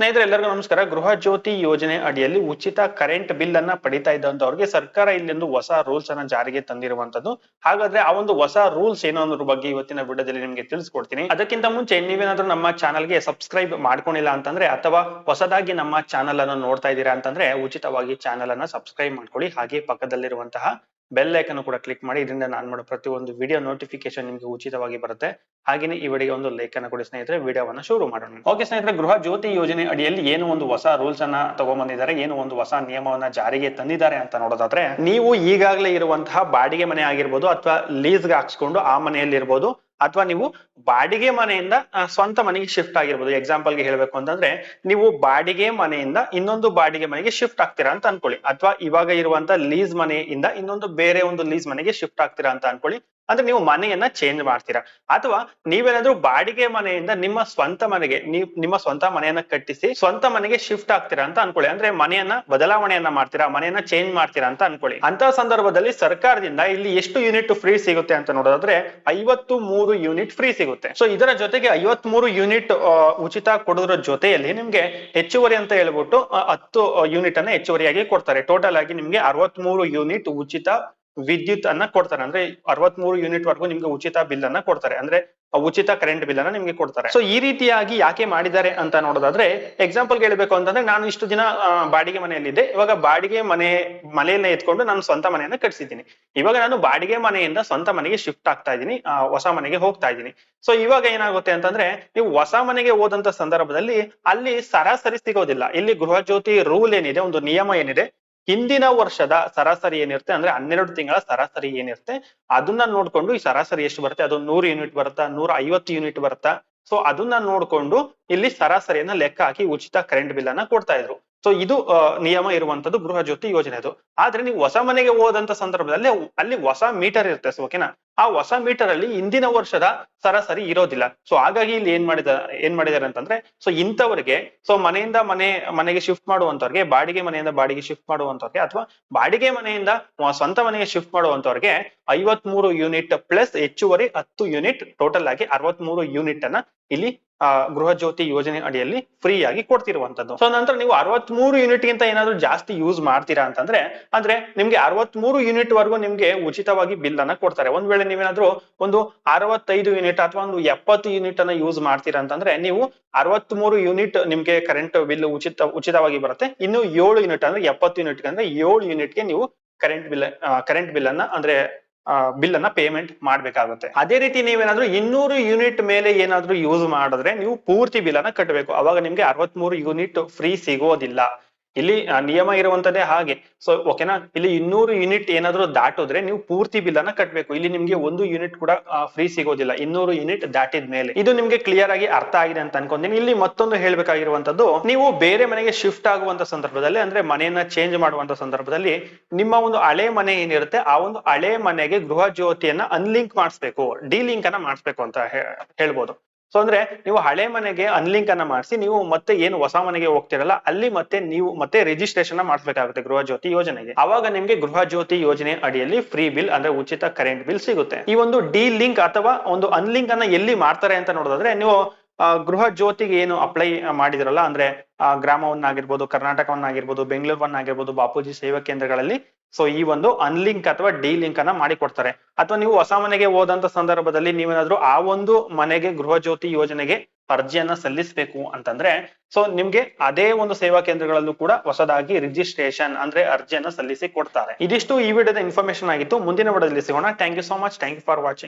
ಸ್ನೇಹಿತರೆ, ಎಲ್ಲರಿಗೂ ನಮಸ್ಕಾರ. ಗೃಹ ಜ್ಯೋತಿ ಯೋಜನೆ ಅಡಿಯಲ್ಲಿ ಉಚಿತ ಕರೆಂಟ್ ಬಿಲ್ ಅನ್ನ ಪಡಿತಾ ಇದ್ದಂತವ್ರಿಗೆ ಸರ್ಕಾರ ಇಲ್ಲೊಂದು ಹೊಸ ರೂಲ್ಸ್ ಅನ್ನ ಜಾರಿಗೆ ತಂದಿರುವಂತದ್ದು. ಹಾಗಾದ್ರೆ ಆ ಒಂದು ಹೊಸ ರೂಲ್ಸ್ ಏನು ಅನ್ನೋದ್ರ ಬಗ್ಗೆ ಇವತ್ತಿನ ವಿಡಿಯೋದಲ್ಲಿ ನಿಮಗೆ ತಿಳಿಸ್ಕೊಡ್ತೀನಿ. ಅದಕ್ಕಿಂತ ಮುಂಚೆ ನೀವೇನಾದ್ರೂ ನಮ್ಮ ಚಾನಲ್ಗೆ ಸಬ್ಸ್ಕ್ರೈಬ್ ಮಾಡ್ಕೊಂಡಿಲ್ಲ ಅಂತಂದ್ರೆ, ಅಥವಾ ಹೊಸದಾಗಿ ನಮ್ಮ ಚಾನಲ್ ಅನ್ನು ನೋಡ್ತಾ ಇದ್ದೀರಾ ಅಂತಂದ್ರೆ, ಉಚಿತವಾಗಿ ಚಾನಲ್ ಅನ್ನ ಸಬ್ಸ್ಕ್ರೈಬ್ ಮಾಡ್ಕೊಳ್ಳಿ. ಹಾಗೆ ಪಕ್ಕದಲ್ಲಿರುವಂತಹ ಬೆಲ್ ಐಕನ್ ಕೂಡ ಕ್ಲಿಕ್ ಮಾಡಿ, ಇದರಿಂದ ನಾನು ಮಾಡೋ ಪ್ರತಿಯೊಂದು ವಿಡಿಯೋ ನೋಟಿಫಿಕೇಶನ್ ನಿಮಗೆ ಉಚಿತವಾಗಿ ಬರುತ್ತೆ. ಹಾಗೆಯೇ ಈ ವಿಡಿಯೋ ಒಂದು ಲೈಕ್ ಅನ್ನು ಕೊಡಿ ಸ್ನೇಹಿತರೆ ವಿಡಿಯೋವನ್ನ ಶುರು ಮಾಡೋಣ. ಓಕೆ ಸ್ನೇಹಿತರೆ, ಗೃಹ ಜ್ಯೋತಿ ಯೋಜನೆ ಅಡಿಯಲ್ಲಿ ಏನು ಒಂದು ಹೊಸ ರೂಲ್ಸ್ ಅನ್ನ ತಗೊಂಡ್ಬಂದಿದ್ದಾರೆ ಏನು ಒಂದು ಹೊಸ ನಿಯಮವನ್ನ ಜಾರಿಗೆ ತಂದಿದ್ದಾರೆ ಅಂತ ನೋಡೋದಾದ್ರೆ, ನೀವು ಈಗಾಗಲೇ ಇರುವಂತಹ ಬಾಡಿಗೆ ಮನೆ ಆಗಿರ್ಬೋದು ಅಥವಾ ಲೀಸ್ಗೆ ಹಾಕ್ಸ್ಕೊಂಡು ಆ ಮನೆಯಲ್ಲಿ ಇರ್ಬೋದು ಅಥವಾ ನೀವು ಬಾಡಿಗೆ ಮನೆಯಿಂದ ಸ್ವಂತ ಮನೆಗೆ ಶಿಫ್ಟ್ ಆಗಿರ್ಬೋದು. ಎಕ್ಸಾಂಪಲ್ಗೆ ಹೇಳ್ಬೇಕು ಅಂತಂದ್ರೆ, ನೀವು ಬಾಡಿಗೆ ಮನೆಯಿಂದ ಇನ್ನೊಂದು ಬಾಡಿಗೆ ಮನೆಗೆ ಶಿಫ್ಟ್ ಆಗ್ತೀರಾ ಅಂತ ಅನ್ಕೊಳ್ಳಿ. ಅಥವಾ ಇವಾಗ ಇರುವಂತ ಲೀಸ್ ಮನೆಯಿಂದ ಇನ್ನೊಂದು ಬೇರೆ ಒಂದು ಲೀಸ್ ಮನೆಗೆ ಶಿಫ್ಟ್ ಆಗ್ತೀರಾ ಅಂತ ಅನ್ಕೊಳ್ಳಿ. ಅಂದ್ರೆ ನೀವು ಮನೆಯನ್ನ ಚೇಂಜ್ ಮಾಡ್ತೀರಾ? ಅಥವಾ ನೀವೇನಾದ್ರೂ ಬಾಡಿಗೆ ಮನೆಯಿಂದ ನಿಮ್ಮ ಸ್ವಂತ ಮನೆಗೆ, ನೀವು ನಿಮ್ಮ ಸ್ವಂತ ಮನೆಯನ್ನ ಕಟ್ಟಿಸಿ ಸ್ವಂತ ಮನೆಗೆ ಶಿಫ್ಟ್ ಆಗ್ತೀರಾ ಅಂತ ಅನ್ಕೊಳ್ಳಿ. ಅಂದ್ರೆ ಮನೆಯನ್ನ ಬದಲಾವಣೆಯನ್ನ ಮಾಡ್ತೀರಾ, ಮನೆಯನ್ನ ಚೇಂಜ್ ಮಾಡ್ತೀರಾ ಅಂತ ಅನ್ಕೊಳ್ಳಿ. ಅಂತ ಸಂದರ್ಭದಲ್ಲಿ ಸರ್ಕಾರದಿಂದ ಇಲ್ಲಿ ಎಷ್ಟು ಯೂನಿಟ್ ಫ್ರೀ ಸಿಗುತ್ತೆ ಅಂತ ನೋಡೋದಾದ್ರೆ ಐವತ್ತು ಮೂರು ಯೂನಿಟ್ ಫ್ರೀ ಸಿಗುತ್ತೆ. ಸೊ ಇದರ ಜೊತೆಗೆ ಐವತ್ ಮೂರು ಯೂನಿಟ್ ಉಚಿತ ಕೊಡೋದ್ರ ಜೊತೆಯಲ್ಲಿ ನಿಮ್ಗೆ ಹೆಚ್ಚುವರಿ ಅಂತ ಹೇಳ್ಬಿಟ್ಟು ಹತ್ತು ಯೂನಿಟ್ ಅನ್ನ ಹೆಚ್ಚುವರಿಯಾಗಿ ಕೊಡ್ತಾರೆ. ಟೋಟಲ್ ಆಗಿ ನಿಮ್ಗೆ ಅರವತ್ಮೂರು ಯೂನಿಟ್ ಉಚಿತ ವಿದ್ಯುತ್ ಅನ್ನ ಕೊಡ್ತಾರೆ. ಅಂದ್ರೆ ಅರವತ್ ಮೂರು ಯೂನಿಟ್ ವರೆಗೂ ನಿಮ್ಗೆ ಉಚಿತ ಬಿಲ್ ಅನ್ನ ಕೊಡ್ತಾರೆ. ಅಂದ್ರೆ ಉಚಿತ ಕರೆಂಟ್ ಬಿಲ್ ಅನ್ನ ನಿಮ್ಗೆ ಕೊಡ್ತಾರೆ. ಸೊ ಈ ರೀತಿಯಾಗಿ ಯಾಕೆ ಮಾಡಿದ್ದಾರೆ ಅಂತ ನೋಡೋದಾದ್ರೆ ಎಕ್ಸಾಂಪಲ್ ಹೇಳ್ಬೇಕು ಅಂತಂದ್ರೆ, ನಾನು ಇಷ್ಟು ದಿನ ಬಾಡಿಗೆ ಮನೆಯಲ್ಲಿದ್ದೆ. ಇವಾಗ ಬಾಡಿಗೆ ಮನೆ ಮನೆಯನ್ನ ಎತ್ಕೊಂಡು ನಾನು ಸ್ವಂತ ಮನೆಯನ್ನ ಕಟ್ಸಿದ್ದೀನಿ. ಇವಾಗ ನಾನು ಬಾಡಿಗೆ ಮನೆಯಿಂದ ಸ್ವಂತ ಮನೆಗೆ ಶಿಫ್ಟ್ ಆಗ್ತಾ ಇದ್ದೀನಿ. ಹೊಸ ಮನೆಗೆ ಹೋಗ್ತಾ ಇದ್ದೀನಿ. ಸೊ ಇವಾಗ ಏನಾಗುತ್ತೆ ಅಂತಂದ್ರೆ, ನೀವು ಹೊಸ ಮನೆಗೆ ಹೋದಂತ ಸಂದರ್ಭದಲ್ಲಿ ಅಲ್ಲಿ ಸರಾಸರಿ ಸಿಗೋದಿಲ್ಲ. ಇಲ್ಲಿ ಗೃಹ ಜ್ಯೋತಿ ರೂಲ್ ಏನಿದೆ, ಒಂದು ನಿಯಮ ಏನಿದೆ ಹಿಂದಿನ ವರ್ಷದ ಸರಾಸರಿ ಏನಿರುತ್ತೆ ಅಂದ್ರೆ ಹನ್ನೆರಡು ತಿಂಗಳ ಸರಾಸರಿ ಏನಿರುತ್ತೆ, ಅದನ್ನ ನೋಡ್ಕೊಂಡು ಈ ಸರಾಸರಿ ಎಷ್ಟು ಬರುತ್ತೆ? ಅದು ನೂರು ಯೂನಿಟ್ ಬರುತ್ತಾ? ನೂರ ಐವತ್ತು ಯೂನಿಟ್ ಬರುತ್ತಾ? ಸೊ ಅದನ್ನ ನೋಡ್ಕೊಂಡು ಇಲ್ಲಿ ಸರಾಸರಿಯನ್ನ ಲೆಕ್ಕ ಹಾಕಿ ಉಚಿತ ಕರೆಂಟ್ ಬಿಲ್ ಅನ್ನ ಕೊಡ್ತಾ ಇದ್ರು. ಸೊ ಇದು ನಿಯಮ ಇರುವಂತದ್ದು ಗೃಹ ಜ್ಯೋತಿ ಯೋಜನೆದು ಆದ್ರೆ ನೀವು ಹೊಸ ಮನೆಗೆ ಹೋದಂತ ಸಂದರ್ಭದಲ್ಲಿ ಅಲ್ಲಿ ಹೊಸ ಮೀಟರ್ ಇರುತ್ತೆ ಸೊ ಓಕೆನಾ ಆ ಹೊಸ ಮೀಟರ್ ಅಲ್ಲಿ ಹಿಂದಿನ ವರ್ಷದ ಸರಾಸರಿ ಇರೋದಿಲ್ಲ. ಸೊ ಹಾಗಾಗಿ ಇಲ್ಲಿ ಏನ್ ಮಾಡಿದ, ಏನ್ ಮಾಡಿದಾರೆ ಅಂತಂದ್ರೆ ಸೊ ಇಂಥವ್ರಿಗೆ ಸೊ ಮನೆಯಿಂದ ಮನೆ, ಮನೆಗೆ ಶಿಫ್ಟ್ ಮಾಡುವಂತವ್ರಿಗೆ, ಬಾಡಿಗೆ ಮನೆಯಿಂದ ಬಾಡಿಗೆ ಶಿಫ್ಟ್ ಮಾಡುವಂತವ್ರಿಗೆ, ಅಥವಾ ಬಾಡಿಗೆ ಮನೆಯಿಂದ ಸ್ವಂತ ಮನೆಗೆ ಶಿಫ್ಟ್ ಮಾಡುವಂತವ್ರಿಗೆ ಐವತ್ ಯೂನಿಟ್ ಪ್ಲಸ್ ಹೆಚ್ಚುವರಿ ಹತ್ತು ಯೂನಿಟ್ ಟೋಟಲ್ ಆಗಿ ಅರವತ್ ಮೂರು ಯೂನಿಟ್ ಅನ್ನ ಇಲ್ಲಿ ಗೃಹ ಜ್ಯೋತಿ ಯೋಜನೆ ಅಡಿಯಲ್ಲಿ ಫ್ರೀ ಆಗಿ ಕೊಡ್ತಿರುವಂತದ್ದು. ಸೊ ನಂತರ ನೀವು ಅರವತ್ ಮೂರು ಯೂನಿಟ್ ಗಿಂತ ಏನಾದ್ರು ಜಾಸ್ತಿ ಯೂಸ್ ಮಾಡ್ತೀರಾ ಅಂತಂದ್ರೆ, ಅಂದ್ರೆ ನಿಮ್ಗೆ ಅರವತ್ ಮೂರು ಯೂನಿಟ್ ವರೆಗೂ ನಿಮ್ಗೆ ಉಚಿತವಾಗಿ ಬಿಲ್ ಅನ್ನ ಕೊಡ್ತಾರೆ. ಒಂದ್ ವೇಳೆ ನೀವೇನಾದ್ರೂ ಒಂದು ಅರವತ್ತೈದು ಯೂನಿಟ್ ಅಥವಾ ಒಂದು ಎಪ್ಪತ್ತು ಯೂನಿಟ್ ಅನ್ನ ಯೂಸ್ ಮಾಡ್ತೀರಾ ಅಂತಂದ್ರೆ ನೀವು ಅರವತ್ ಮೂರು ಯೂನಿಟ್ ನಿಮ್ಗೆ ಕರೆಂಟ್ ಬಿಲ್ ಉಚಿತ, ಉಚಿತವಾಗಿ ಬರುತ್ತೆ. ಇನ್ನು ಏಳು ಯೂನಿಟ್ ಅಂದ್ರೆ ಎಪ್ಪತ್ತು ಯೂನಿಟ್ ಅಂದ್ರೆ ಏಳು ಯೂನಿಟ್ಗೆ ನೀವು ಕರೆಂಟ್ ಬಿಲ್ ಕರೆಂಟ್ ಬಿಲ್ ಅನ್ನ ಅಂದ್ರೆ ಬಿಲ್ ಅನ್ನ ಪೇಮೆಂಟ್ ಮಾಡ್ಬೇಕಾಗುತ್ತೆ. ಅದೇ ರೀತಿ ನೀವೇನಾದ್ರೂ ಇನ್ನೂರು ಯೂನಿಟ್ ಮೇಲೆ ಏನಾದ್ರೂ ಯೂಸ್ ಮಾಡಿದ್ರೆ ನೀವು ಪೂರ್ತಿ ಬಿಲ್ ಅನ್ನ ಕಟ್ಟಬೇಕು ಅವಾಗ ನಿಮ್ಗೆ ಅರವತ್ಮೂರು ಯೂನಿಟ್ ಫ್ರೀ ಸಿಗೋದಿಲ್ಲ. ಇಲ್ಲಿ ನಿಯಮ ಇರುವಂತದ್ದೇ ಹಾಗೆ. ಸೊ ಓಕೆನಾ ಇಲ್ಲಿ ಇನ್ನೂರು ಯೂನಿಟ್ ಏನಾದ್ರೂ ದಾಟಿದ್ರೆ ನೀವು ಪೂರ್ತಿ ಬಿಲ್ ಅನ್ನ ಕಟ್ಟಬೇಕು ಇಲ್ಲಿ ನಿಮ್ಗೆ ಒಂದು ಯೂನಿಟ್ ಕೂಡ ಫ್ರೀ ಸಿಗೋದಿಲ್ಲ. ಇನ್ನೂರು ಯೂನಿಟ್ ದಾಟಿದ ಮೇಲೆ ಇದು ನಿಮ್ಗೆ ಕ್ಲಿಯರ್ ಆಗಿ ಅರ್ಥ ಆಗಿದೆ ಅಂತ ಅನ್ಕೊಂತೀನಿ. ಇಲ್ಲಿ ಮತ್ತೊಂದು ಹೇಳ್ಬೇಕಾಗಿರುವಂತದ್ದು, ನೀವು ಬೇರೆ ಮನೆಗೆ ಶಿಫ್ಟ್ ಆಗುವಂತ ಸಂದರ್ಭದಲ್ಲಿ, ಅಂದ್ರೆ ಮನೆಯನ್ನ ಚೇಂಜ್ ಮಾಡುವಂತ ಸಂದರ್ಭದಲ್ಲಿ, ನಿಮ್ಮ ಒಂದು ಹಳೆ ಮನೆ ಏನಿರುತ್ತೆ, ಆ ಒಂದು ಹಳೆ ಮನೆಗೆ ಗೃಹ ಜ್ಯೋತಿಯನ್ನ ಅನ್ಲಿಂಕ್ ಮಾಡಿಸ್ಬೇಕು. ಡಿಲಿಂಕ್ ಅನ್ನ ಮಾಡಿಸ್ಬೇಕು ಅಂತ ಹೇಳ್ಬೋದು. ಸೊ ಅಂದ್ರೆ ನೀವು ಹಳೆ ಮನೆಗೆ ಅನ್ಲಿಂಕ್ ಅನ್ನ ಮಾಡಿಸಿ, ನೀವು ಮತ್ತೆ ಏನು ಹೊಸ ಮನೆಗೆ ಹೋಗ್ತಿರಲ್ಲ, ಅಲ್ಲಿ ಮತ್ತೆ ನೀವು ಮತ್ತೆ ರಿಜಿಸ್ಟ್ರೇಷನ್ ಮಾಡಿಸಬೇಕಾಗುತ್ತೆ ಗೃಹ ಜ್ಯೋತಿ ಯೋಜನೆಗೆ. ಅವಾಗ ನಿಮ್ಗೆ ಗೃಹ ಜ್ಯೋತಿ ಯೋಜನೆ ಅಡಿಯಲ್ಲಿ ಫ್ರೀ ಬಿಲ್ ಅಂದ್ರೆ ಉಚಿತ ಕರೆಂಟ್ ಬಿಲ್ ಸಿಗುತ್ತೆ. ಈ ಒಂದು ಡಿ ಲಿಂಕ್ ಅಥವಾ ಒಂದು ಅನ್ಲಿಂಕ್ ಅನ್ನ ಎಲ್ಲಿ ಮಾಡ್ತಾರೆ ಅಂತ ನೋಡೋದಾದ್ರೆ, ನೀವು ಗೃಹ ಜ್ಯೋತಿಗೆ ಏನು ಅಪ್ಲೈ ಮಾಡಿದ್ರಲ್ಲ ಅಂದ್ರೆ ಆ, ಗ್ರಾಮವನ್ನಾಗಿರ್ಬೋದು ಕರ್ನಾಟಕವನ್ನಾಗಿರ್ಬೋದು ಬೆಂಗಳೂರವನ್ನಾಗಿರ್ಬೋದು ಬಾಪೂಜಿ ಸೇವಾ ಕೇಂದ್ರಗಳಲ್ಲಿ ಸೊ ಈ ಒಂದು ಅನ್ಲಿಂಕ್ ಅಥವಾ ಡಿ ಲಿಂಕ್ ಅನ್ನ ಮಾಡಿ ಕೊಡ್ತಾರೆ ಅಥವಾ ನೀವು ಹೊಸ ಮನೆಗೆ ಹೋದಂತ ಸಂದರ್ಭದಲ್ಲಿ ನೀವೇನಾದ್ರೂ ಆ ಒಂದು ಮನೆಗೆ ಗೃಹ ಜ್ಯೋತಿ ಯೋಜನೆಗೆ ಅರ್ಜಿಯನ್ನ ಸಲ್ಲಿಸಬೇಕು ಅಂತಂದ್ರೆ ಸೊ ನಿಮ್ಗೆ ಅದೇ ಒಂದು ಸೇವಾ ಕೇಂದ್ರಗಳಲ್ಲೂ ಕೂಡ ಹೊಸದಾಗಿ ರಿಜಿಸ್ಟ್ರೇಷನ್ ಅಂದ್ರೆ ಅರ್ಜಿಯನ್ನ ಸಲ್ಲಿಸಿ ಕೊಡ್ತಾರೆ. ಇದಿಷ್ಟು ಈ ವಿಡಿಯೋದ ಇನ್ಫಾರ್ಮೇಶನ್ ಆಗಿತ್ತು. ಮುಂದಿನ ವಿಡಿಯೋದಲ್ಲಿ ಸಿಗೋಣ. Thank you so much thank you for watching